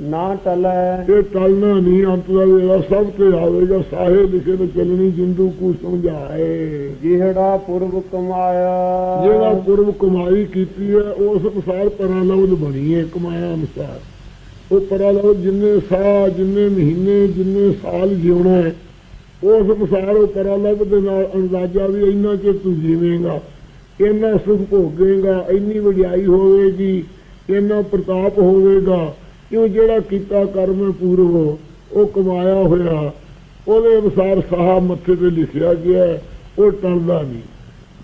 ਨਾ ਟਲੈ ਇਹ ਟਲਣਾ ਨਹੀਂ ਅੰਤ ਦਾ ਵੇਲਾ ਸਭ ਤੇ ਆਵੇਗਾ। ਸਾਹੇ ਲਿਖੇ ਨੇ ਚੱਲਣੀ ਜਿੰਦੂ ਕੋ ਸਮਝਾਏ। ਜਿਹੜਾ ਪੁਰਬ ਕਮਾਇਆ। ਜਿਹੜਾ ਪੁਰਬ ਕਮਾਈ ਕੀਤੀ ਹੈ ਉਸ ਅਨੁਸਾਰ ਪਰਾਲਬਧ ਬਣੀ ਹੈ ਕਮਾਇਆ ਅਨੁਸਾਰ। ਉਹ ਪਰਾਲਬਧ ਜਿੰਨੇ ਸਾਹ ਜਿੰਨੇ ਮਹੀਨੇ ਜਿੰਨੇ ਸਾਲ ਜਿਉਣਾ ਹੈ ਉਸ ਅਨੁਸਾਰ ਉਹ ਪਰਾਲਬਧ ਦੇ ਨਾਲ ਅੰਦਾਜ਼ਾ ਵੀ ਇੰਨਾ ਚਿਰ ਤੂੰ ਜੀਵੇਂਗਾ। ਇੰਨਾ ਸੁਖ ਭੋਗੇਗਾ ਇੰਨੀ ਵਡਿਆਈ ਹੋਵੇਗੀ ਇੰਨਾ ਪ੍ਰਤਾਪ ਹੋਵੇਗਾ। ਕਿਉਂ ਜਿਹੜਾ ਕੀਤਾ ਕਰਮ ਪੂਰਵ ਉਹ ਕਮਾਇਆ ਹੋਇਆ ਉਹਦੇ ਅਨੁਸਾਰ ਸਾਹ ਮੱਥੇ ਤੇ ਲਿਖਿਆ ਗਿਆ ਉਹ ਟਲਦਾ ਨਹੀਂ।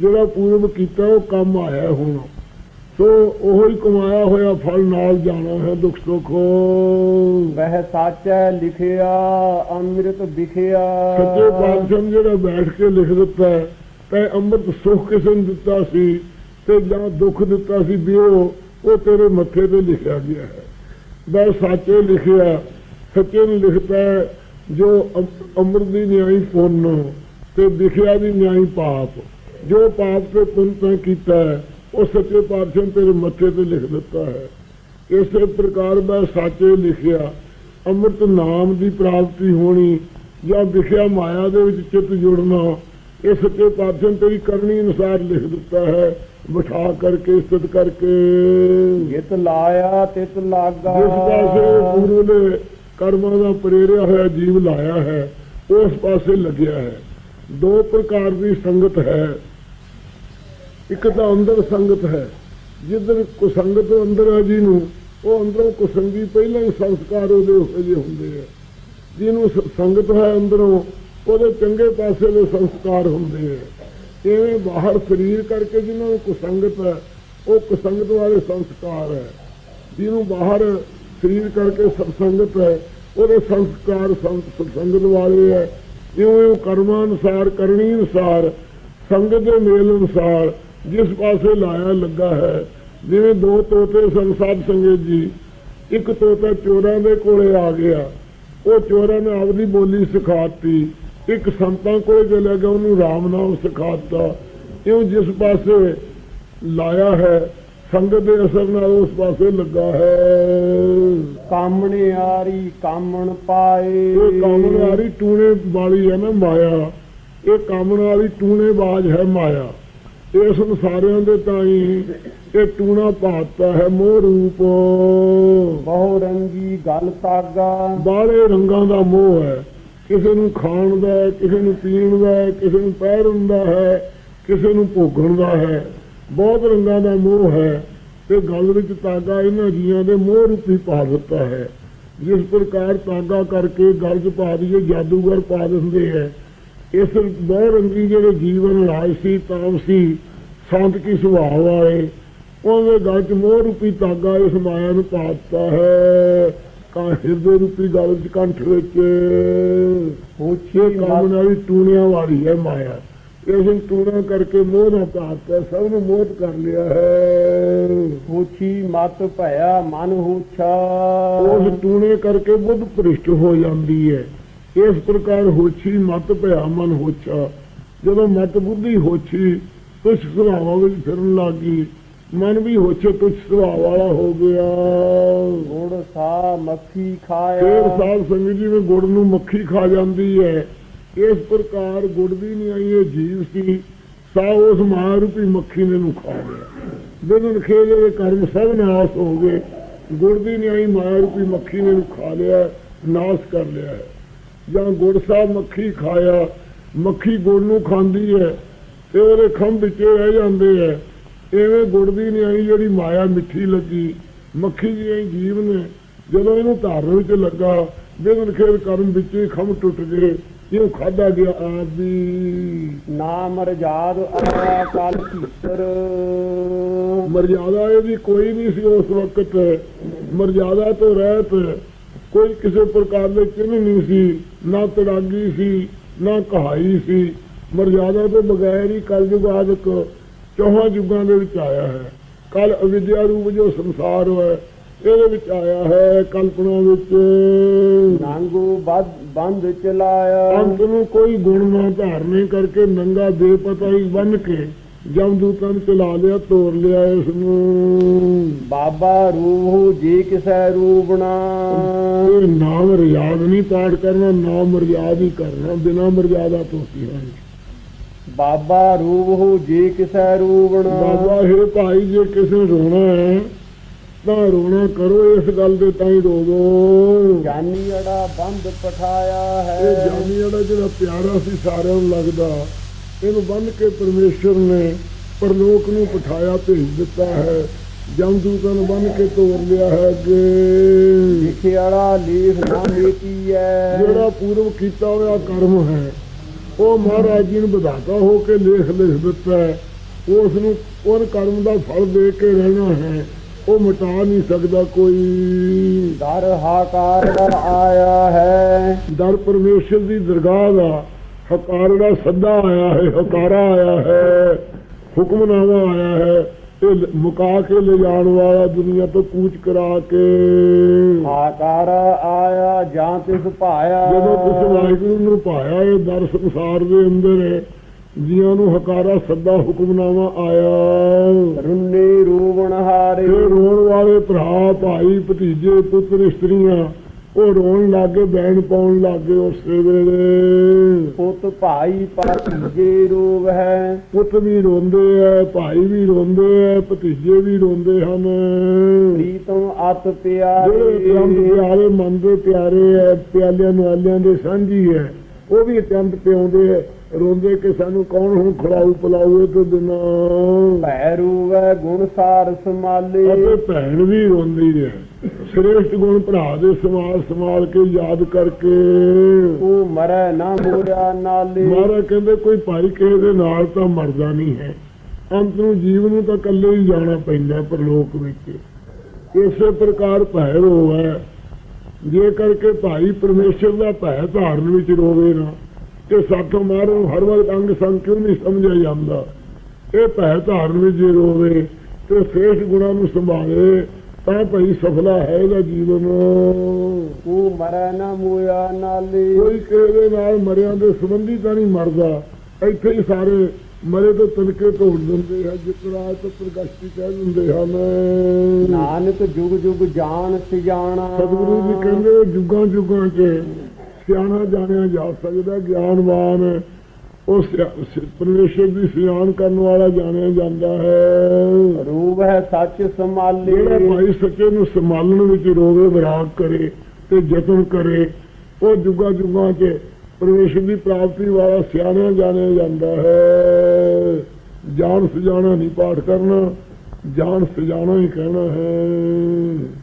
ਜਿਹੜਾ ਪੂਰਬ ਕੀਤਾ ਉਹ ਕੰਮ ਆਇਆ ਹੁਣ। ਸੋ ਉਹ ਹੀ ਕਮਾਇਆ ਹੋਇਆ ਫਲ ਨਾਲ ਜਾਣਾ ਹੈ ਦੁੱਖ ਸੁੱਖ। ਵਹਿ ਸਾਚੈ ਲਿਖਿਆ ਅੰਮ੍ਰਿਤ ਵਿਖਿਆ। ਸੱਚੇ ਪਾਤਸ਼ਾਹ ਜਿਹੜਾ ਬੈਠ ਕੇ ਲਿਖ ਦਿੱਤਾ ਤੈ ਅੰਮ੍ਰਿਤ ਸੁਖ ਕਿਸੇ ਨੂੰ ਦਿੱਤਾ ਸੀ ਤੇ ਜਾਂ ਦੁੱਖ ਦਿੱਤਾ ਸੀ ਦਿਓ ਉਹ ਤੇਰੇ ਮੱਥੇ ਤੇ ਲਿਖਿਆ ਗਿਆ ਹੈ। ਬਸ ਸੱਚੇ ਲਿਖਿਆ, ਸੱਚੇ ਨੂੰ ਲਿਖਤਾ ਜੋ ਅੰਮ੍ਰਿਤ ਦੀ ਨਿਆਈ ਪੁੰਨ, ਤੇ ਵਿਖਿਆ ਦੀ ਨਿਆਈ ਪਾਪ। ਜੋ ਪਾਪ ਤੇ ਪੁੰਨ ਤੈਂ ਕੀਤਾ ਹੈ, ਉਹ ਸੱਚੇ ਪਾਤਸ਼ਾਹ ਨੇ ਤੇਰੇ ਮੱਥੇ ਤੇ ਲਿਖ ਦਿੱਤਾ ਹੈ। ਇਸੇ ਪ੍ਰਕਾਰ ਦਾ ਸੱਚੇ ਲਿਖਿਆ, ਅੰਮ੍ਰਿਤ ਨਾਮ ਦੀ ਪ੍ਰਾਪਤੀ ਹੋਣੀ ਜਾਂ ਵਿਖਿਆ ਮਾਇਆ ਦੇ ਵਿੱਚ ਚਿੱਤ ਜੁੜਨਾ ਇਹ ਸੱਚੇ ਪਾਤਸ਼ਾਹ ਨੇ ਤੇਰੀ ਕਰਨੀ ਅਨੁਸਾਰ ਲਿਖ ਦਿੱਤਾ ਹੈ। ਬਿਠਾ ਕਰਕੇ ਸਥਿਤ ਕਰਕੇ। ਜਿਤ ਲਾਇਆ ਤਿਤ ਲਾਗਾ। ਜਿਸ ਪਾਸੇ ਗੁਰੂ ਨੇ ਕਰਮਾਂ ਦਾ ਪ੍ਰੇਰਿਆ ਹੋਇਆ ਜੀਵ ਲਾਇਆ ਹੈ ਉਸ ਪਾਸੇ ਲੱਗਿਆ ਹੈ। ਦੋ ਪ੍ਰਕਾਰ ਦੀ ਸੰਗਤ ਹੈ। ਇੱਕ ਤਾਂ ਅੰਦਰ ਸੰਗਤ ਹੈ। ਜਿੱਧਰ ਕੁਸੰਗਤ ਅੰਦਰ ਹੈ ਜਿਹਨੂੰ ਉਹ ਅੰਦਰੋਂ ਕੁਸੰਗੀ ਪਹਿਲਾਂ ਹੀ ਸੰਸਕਾਰ ਉਹਦੇ ਉਹੋ ਜਿਹੇ ਹੁੰਦੇ ਆ। ਜਿਹਨੂੰ ਸੰਗਤ ਹੈ ਅੰਦਰੋਂ ਉਹਦੇ ਚੰਗੇ ਪਾਸੇ ਦੇ ਸੰਸਕਾਰ ਹੁੰਦੇ ਆ। ਇਵੇਂ ਬਾਹਰ ਸਰੀਰ ਕਰਕੇ ਜਿਹਨਾਂ ਨੂੰ ਕੁਸੰਗਤ ਹੈ, ਉਹ ਕੁਸੰਗਤ ਵਾਲੇ ਸੰਸਕਾਰ ਹੈ। ਜਿਹਨੂੰ ਬਾਹਰ ਸਰੀਰ ਕਰਕੇ ਸਤਸੰਗਤ ਹੈ, ਉਹਦੇ ਸੰਸਕਾਰ ਸੰਗਤ ਵਾਲੇ ਹੈ। ਜਿਉਂ ਕਰਮਾਂ ਅਨੁਸਾਰ, ਕਰਨੀ ਅਨੁਸਾਰ, ਸੰਗਤ ਦੇ ਮੇਲ ਅਨੁਸਾਰ ਜਿਸ ਪਾਸੇ ਲਾਇਆ ਲੱਗਾ ਹੈ, ਜਿਵੇਂ ਦੋ ਤੋਤੇ ਸਨ ਸੰਗਤ ਜੀ, ਇੱਕ ਤੋਤਾ ਚੋਰਾਂ ਦੇ ਕੋਲੇ ਆ ਗਿਆ। ਉਹ ਚੋਰਾਂ ਨੇ ਆਪਦੀ ਬੋਲੀ ਸਿਖਾਤੀ। ਇੱਕ ਸੰਤਾਂ ਕੋਲੇ ਚਲਾ ਗਿਆ ਉਹਨੂੰ ਰਾਮ ਨਾਮ ਸਿਖਾਤਾ। ਇਉਂ ਜਿਸ ਪਾਸੇ ਲਾਇਆ ਹੈ ਸੰਗਤ ਦੇ ਅਸਰ ਨਾਲ ਉਸ ਪਾਸੇ ਲੱਗਾ ਹੈ। ਕਾਮਣਿਆਰੀ ਕਾਮਣ ਪਾਏ। ਇਹ ਕਾਮਣ ਵਾਲੀ ਟੂਣੇ ਵਾਲੀ ਹੈ ਨਾ ਮਾਇਆ। ਇਹ ਕਾਮਣ ਵਾਲੀ ਟੂਣੇ ਬਾਜ ਹੈ ਮਾਇਆ। ਇਹ ਸੰਸਾਰਿਆਂ ਦੇ ਤਾਈ ਇਹ ਟੂਣਾ ਭਾਤਾ ਹੈ ਮੋਹ ਰੂਪ। ਬਹੁ ਰੰਗੀ ਗਲ ਤਾਗਾ। ਬਾਹਲੇ ਰੰਗਾਂ ਦਾ ਮੋਹ ਹੈ। ਕਿਸੇ ਨੂੰ ਖਾਣ ਦਾ ਹੈ, ਕਿਸੇ ਨੂੰ ਪੀਣ ਦਾ ਹੈ, ਕਿਸੇ ਨੂੰ ਪਹਿਰਨ ਦਾ ਹੈ ਕਿਸੇ ਨੂੰ ਭੋਗਣ ਦਾ ਹੈ। ਬਹੁਤ ਰੰਗਾਂ ਦਾ ਮੋਹ ਹੈ ਤੇ ਗੱਲ ਵਿੱਚ ਤਾਗਾ ਇਹਨਾਂ ਜੀਆਂ ਦੇ ਮੋਹ ਰੂਪੀ ਪਾ ਦਿੱਤਾ ਹੈ। ਜਿਸ ਪ੍ਰਕਾਰ ਤਾਗਾ ਕਰਕੇ ਗੱਲ 'ਚ ਪਾ ਦਈਏ ਜਾਦੂਗਰ ਪਾ ਦਿੰਦੇ ਹੈ। ਇਸ ਬਹੁਤ ਰੰਗੀ ਜਿਹੜੇ ਜੀਵਨ ਰਾਜਸੀ ਤਾਮਸੀ ਸੰਤ ਕੀ ਸੁਭਾਅ ਵਾਲੇ ਉਹਦੇ ਗੱਲ 'ਚ ਮੋਹ ਰੂਪੀ ਤਾਗਾ ਇਸ ਮਾਇਆ ਨੂੰ ਪਾ ਦਿੱਤਾ ਹੈ। ਕਾ ਹਿਰਦੇ ਰੂਪੀ ਗੱਲ 'ਚ ਕੰਠ ਵਿੱਚ। ਪੁੱਛੀ ਇਹ ਕੰਮ ਵਾਲੀ ਟੂਣਿਆਂ ਵਾਲੀ ਹੈ ਮਾਇਆ। ਇਸ ਨੂੰ ਟੂਣਾ ਕਰਕੇ ਮੋਹ ਦਾ ਪਾਤਾ ਸਭ ਨੂੰ ਮੋਹਤ ਕਰ ਲਿਆ ਹੈ। ਪੁੱਛੀ ਮਤ ਭਇਆ ਮਨ ਹੁਛਾ। ਉਸ ਟੂਣੇ ਕਰਕੇ ਬੁੱਧ ਭ੍ਰਿਸ਼ਟ ਹੋ ਜਾਂਦੀ ਹੈ। ਇਸ ਪ੍ਰਕਾਰ ਹੋਛੀ ਮਤ ਭਇਆ ਮਨ ਹੋਛਾ। ਜਦੋਂ ਮਤ ਬੁੱਧੀ ਹੋਛੀ ਤੁਛ ਸੁਭਾਵਾਂ ਵਿੱਚ ਫਿਰਨ ਲੱਗੀ ਮਨ ਵੀ ਹੋਛੇ ਤੁਛ ਸੁਭਾਅ ਵਾਲਾ ਹੋ ਗਿਆ। ਗੁੜ ਸਾ ਮੱਖੀ ਫੇਰ ਖਾਇਆ ਸਾਧ ਸੰਗਤ ਜੀ ਵਿੱਚ ਗੁੜ ਨੂੰ ਮੱਖੀ ਖਾ ਜਾਂਦੀ ਹੈ। ਇਸ ਪ੍ਰਕਾਰ ਗੁੜ ਦੀ ਨਹੀਂ ਆਈ ਇਹ ਜੀਵ ਸੀ। ਸਾ ਉਸ ਮਾਂ ਰੂਪੀ ਮੱਖੀ ਨੇ ਨੂੰ ਖਾ ਲਿਆ। ਦਿਨ ਖੇਲੇ ਦੇ ਕਰਮ ਸਭ ਨਾਸ ਹੋ ਗਏ। ਗੁੜ ਦੀ ਨਹੀਂ ਆਈ ਮਾਂ ਰੂਪੀ ਮੱਖੀ ਨੇ ਨੂੰ ਖਾ ਲਿਆ ਨਾਸ ਕਰ ਲਿਆ। ਹੈ ਜਾਂ ਗੁੜ ਸਾਹਿਬ ਮੱਖੀ ਖਾਇਆ ਮੱਖੀ ਗੁੜ ਨੂੰ ਖਾਂਦੀ ਹੈ ਤੇ ਉਹਦੇ ਖੰਭ ਵਿੱਚੇ ਰਹਿ ਜਾਂਦੇ ਹੈ। ਐਵੇਂ ਗੁੜ ਦੀ ਨਹੀਂ ਆਈ ਜਿਹੜੀ ਮਾਇਆ ਮਿੱਠੀ ਲੱਗੀ ਮੱਖੀ ਆਈ ਜੀਵ ਨੇ। ਜਦੋਂ ਇਹਨੂੰ ਧਾਰਨ ਵਿੱਚ ਲੱਗਾ ਬਿਗਨ ਖੇਲ ਕਰਮ ਵਿੱਚ ਹੀ ਖੰਭ ਟੁੱਟ ਗਏ ਇਹ ਖਾਦਾ ਗਿਆ ਵੀ। ਨਾਮ ਰਜਾਦ ਆਇਆ ਕਾਲ ਕੀਤਰ ਮਰਜ਼ਾਦਾ ਇਹਦੀ ਕੋਈ ਨਹੀਂ ਸੀ ਉਸ ਵਕਤ। ਮਰਜ਼ਾਦਾ ਤੋਂ ਰਹਿਤ ਕੋਈ ਕਿਸੇ ਪ੍ਰਕਾਰ ਦੇ ਚਿੰਨ੍ਹ ਨਹੀਂ ਸੀ ਨਾ ਤੜਾਗੀ ਸੀ ਨਾ ਕਹਾਈ ਸੀ। ਮਰਜ਼ਾਦਾ ਤੋਂ ਬਗੈਰ ਹੀ ਕਲਯੁਗ ਆਦਿਕ ਚੌਹਾਂ ਯੁੱਗਾਂ ਦੇ ਵਿੱਚ ਆਇਆ ਹੈ। ਕੱਲ ਅਵਿਦਿਆ ਰੂਪ ਜੋ ਸੰਸਾਰ ਹੈ ਇਹਦੇ ਵਿੱਚ ਆਇਆ ਹੈ ਕਲਪਨਾ ਵਿੱਚ। ਨਾਂਗੂ ਬੰਦ ਚਲਾਇਆ। ਅੰਤ ਨੂੰ ਕੋਈ ਗੁਣ ਨਾ ਧਾਰਨੇ ਕਰਕੇ ਨੰਗਾ ਬੇਪਤਾ ਹੀ ਬਨ ਕੇ ਜਮਦੂਤਾਂ ਨੇ ਚਲਾ ਲਿਆ ਤੋੜ ਲਿਆ ਇਸ ਨੂੰ ਬਾਬਾ ਰੂਹ ਜੀ ਕਿਸੈ ਰੂਪਣਾ ਇਹ ਨਾਮ ਰਿਆਦ ਨਹੀਂ ਪਾਠ ਕਰਨਾ ਨਾਮ ਮਰਿਆਦ ਹੀ ਕਰਨਾ ਬਿਨਾ ਮਰਿਆਦਾ ਤੋਂ ਕੀ ਹੈ ਬਾਬਾ ਰੂਹ ਜੀ ਕਿਸੈ ਰੂਪਣਾ ਬਾਬਾ ਹੈ ਭਾਈ ਜੇ ਕਿਸੇ ਰੋਣਾ ਹੈ ਤਾਂ ਰੋਣਾ ਕਰੋ ਇਸ ਗੱਲ ਦੇ ਤਾਂ ਹੀ ਰੋਵੋ ਜਾਨੀ ਅੜਾ ਬੰਦ ਪਠਾਇਆ ਇਹ ਹੈ ਜਾਨੀ ਵਾਲਾ ਜਿਹੜਾ ਪਿਆਰਾ ਸੀ ਸਾਰਿਆਂ ਨੂੰ ਲੱਗਦਾ ਇਹਨੂੰ ਬੰਨ ਕੇ ਪਰਮੇਸ਼ਰ ਨੇ ਪਰਲੋਕ ਨੂੰ ਪਠਾਇਆ ਭੇਜ ਦਿੱਤਾ ਹੈ। ਜਮਦੂਤਾਂ ਨੂੰ ਬੰਨ ਕੇ ਤੋੜ ਲਿਆ ਹੈ ਅੱਗੇ। ਲਿਖਿਆੜਾ ਲੀਖ ਨਾ ਮੀਤੀ ਹੈ ਜਿਹੜਾ ਪੂਰਵ ਕੀਤਾ ਹੋਇਆ ਕਰਮ ਹੈ ਉਹ ਮਹਾਰਾਜ ਜੀ ਨੂੰ ਵਿਧਾਤਾ ਹੋ ਕੇ ਲੇਖ ਲਿਖ ਦਿੱਤਾ ਉਸ ਨੂੰ ਉਹ ਕਰਮ ਦਾ ਫਲ ਦੇ ਕੇ ਰਹਿਣਾ ਹੈ। ਉਹ ਮਿਟਾ ਨਹੀਂ ਸਕਦਾ ਕੋਈ। ਦਰ ਹਾਕਾਰ ਦਾ ਆਇਆ ਹੈ। ਦਰ ਪਰਮੇਸ਼ਰ ਦੀ ਦਰਗਾਹ ਦਾ ਹਕਾਰ ਦਾ ਸੱਦਾ ਆਇਆ ਹੈ ਹਕਾਰਾ ਆਇਆ ਹੈ ਹੁਕਮਨਾਮਾ ਆਇਆ ਹੈ। ਇਹ ਮੁਕਾ ਕੇ ਲੈ ਜਾਣ ਵਾਲਾ ਦੁਨੀਆ ਤੋਂ ਕੂਚ ਕਰਾ ਕੇ। ਹਾਕਾਰ ਆਇਆ ਜਾਂ ਤਿਸ ਭਾਇਆ। ਜਦੋਂ ਤੁਸੀਂ ਵਾਹਿਗੁਰੂ ਨੂੰ ਪਾਇਆ ਇਹ ਦਰ ਸੰਸਾਰ ਦੇ ਅੰਦਰ ਜੀਆਂ ਨੂੰ ਹਕਾਰਾ ਸੱਦਾ ਹੁਕਮਨਾਮਾ ਆਇਆ। ਰੁੰਨੀ ਰੂਵਣ ਹਾਰੇ। ਰੋਣ ਵਾਲੇ ਭਰਾ ਭਾਈ ਭਤੀਜੇ ਪੁੱਤਰ ਇਸਤਰੀਆਂ ਉਹ ਰੋਣ ਲੱਗੇ ਬੈਣ ਪਾਉਣ ਲੱਗੇ ਉਸੇ ਵੇਲੇ ਪੁੱਤ ਭਾਈ ਭਤੀਜੇ ਰੂਪ ਹੈ। ਪੁੱਤ ਵੀ ਰੋਂਦੇ ਐ ਭਾਈ ਵੀ ਰੋਂਦੇ ਐ ਭਤੀਜੇ ਵੀ ਰੋਂਦੇ ਹਨ। ਪ੍ਰੀਤਮ ਅਤ ਜਿਹੜੇ ਅਤਿਅੰਤ ਪਿਆਰੇ ਪਿਆਰੇ ਮਨ ਦੇ ਪਿਆਰੇ ਐ ਪਿਆਲਿਆਂ ਨਵਾਲਿਆਂ ਦੇ ਸਾਂਝੀ ਐ ਉਹ ਵੀ ਅਤਿਅੰਤ ਪਿਆਉਂਦੇ ਐ ਰੋਂਦੇ ਕਿ ਸਾਨੂੰ ਕੌਣ ਹੁਣ ਖੜਾਊ ਪਲਾਊ ਤੋਂ ਬਿਨਾ ਭੈ ਰੂਵੈ ਗੁਣ ਸਾਰ ਸਮਾਲੇ ਅਤੇ ਭੈਣ ਵੀ ਰੋਂਦੀ ਐ ਸ੍ਰੇਸ਼ਟ ਗੁਣ ਭਰਾ ਦੇ ਸਮਾਲ ਸਮਾਲ ਕੇ ਯਾਦ ਕਰਕੇ। ਤੂੰ ਮਰੈ ਨਾ ਮੋਰਿਆ ਨਾਲੇ। ਮਹਾਰਾਜ ਕਹਿੰਦੇ ਕੋਈ ਭਾਈ ਕਿਸੇ ਦੇ ਨਾਲ ਤਾਂ ਮਰਦਾ ਨਹੀਂ ਹੈ। ਅੰਤ ਨੂੰ ਜੀਵ ਨੂੰ ਤਾਂ ਇਕੱਲੇ ਹੀ ਜਾਣਾ ਪੈਂਦਾ ਹੈ ਪਰਲੋਕ ਵਿੱਚ। ਇਸੇ ਪ੍ਰਕਾਰ ਭੈ ਰੋਵੈ ਜੇ ਕਰਕੇ ਭਾਈ ਪਰਮੇਸ਼ਰ ਦਾ ਭੈ ਧਾਰਨ ਵਿੱਚ ਰੋਵੇ ਨਾ ਤੇ ਸਾਥੋਂ ਮਾਰੋ ਹਰ ਵਕਤ ਅੰਗ ਸੰਗ ਕਿਉਂ ਨਹੀਂ ਸਮਝਿਆ ਜਾਂਦਾ? ਇਹ ਭੈ ਧਾਰਨ ਵਿੱਚ ਜੇ ਰੋਵੇ ਤੇ ਸ੍ਰੇਸ਼ਟ ਗੁਣਾਂ ਨੂੰ ਸੰਭਾਲੇ ਤਾਂ ਭਾਈ ਸਫਲਾ ਹੈ ਇਹਦਾ ਜੀਵਨ। ਤੂੰ ਮਰੈ ਨਾ ਮੋਇਆ ਨਾਲੇ। ਕੋਈ ਕਿਸੇ ਨਾਲ ਮਰਿਆਂ ਦੇ ਸੰਬੰਧੀ ਤਾਂ ਨਹੀਂ ਮਰਦਾ। ਇੱਥੇ ਹੀ ਸਾਰੇ ਮਰੇ ਤੋਂ ਤਨਕੇ ਤੋੜ ਦਿੰਦੇ ਆ ਜਿਤਨਾ ਤੋਂ ਪ੍ਰਗਸ਼ਟੀ ਕਹਿ ਦਿੰਦੇ ਹਨ ਨਾਨਕ ਜੁਗ ਜੁਗ ਜਾਣ ਸਿਜਾਣਾ ਸਤਿਗੁਰੂ ਜੀ ਕਹਿੰਦੇ ਜੁਗਾਂ ਜੁਗਾਂ 'ਚ ਸਿਆਣਾ ਜਾਣਿਆ ਜਾ ਸਕਦਾ ਗਿਆਨਵਾਨ। ਉਹ ਸਿਆ- ਸ- ਪਰਮੇਸ਼ਰ ਦੀ ਸਿਆਣ ਕਰਨ ਵਾਲਾ ਜਾਣਿਆ ਜਾਂਦਾ ਹੈ। ਰੂਪ ਹੈ ਸੱਚ ਸਮਾਲੇ ਜਿਹੜਾ ਭਾਈ ਸੱਚੇ ਨੂੰ ਸੰਭਾਲਣ ਵਿੱਚ ਰੋਵੇ ਵਿਰਾਗ ਕਰੇ ਤੇ ਯਤਨ ਕਰੇ ਉਹ ਜੁਗਾ ਜੁਗਾ 'ਚ ਪਰਮੇਸ਼ਰ ਦੀ ਪ੍ਰਾਪਤੀ ਵਾਲਾ ਸਿਆਣਿਆ ਜਾਣਿਆ ਜਾਂਦਾ ਹੈ। ਜਾਣ ਸਜਾਣਾ ਨਹੀਂ ਪਾਠ ਕਰਨਾ ਜਾਣ ਸਜਾਣਾ ਹੀ ਕਹਿਣਾ ਹੈ।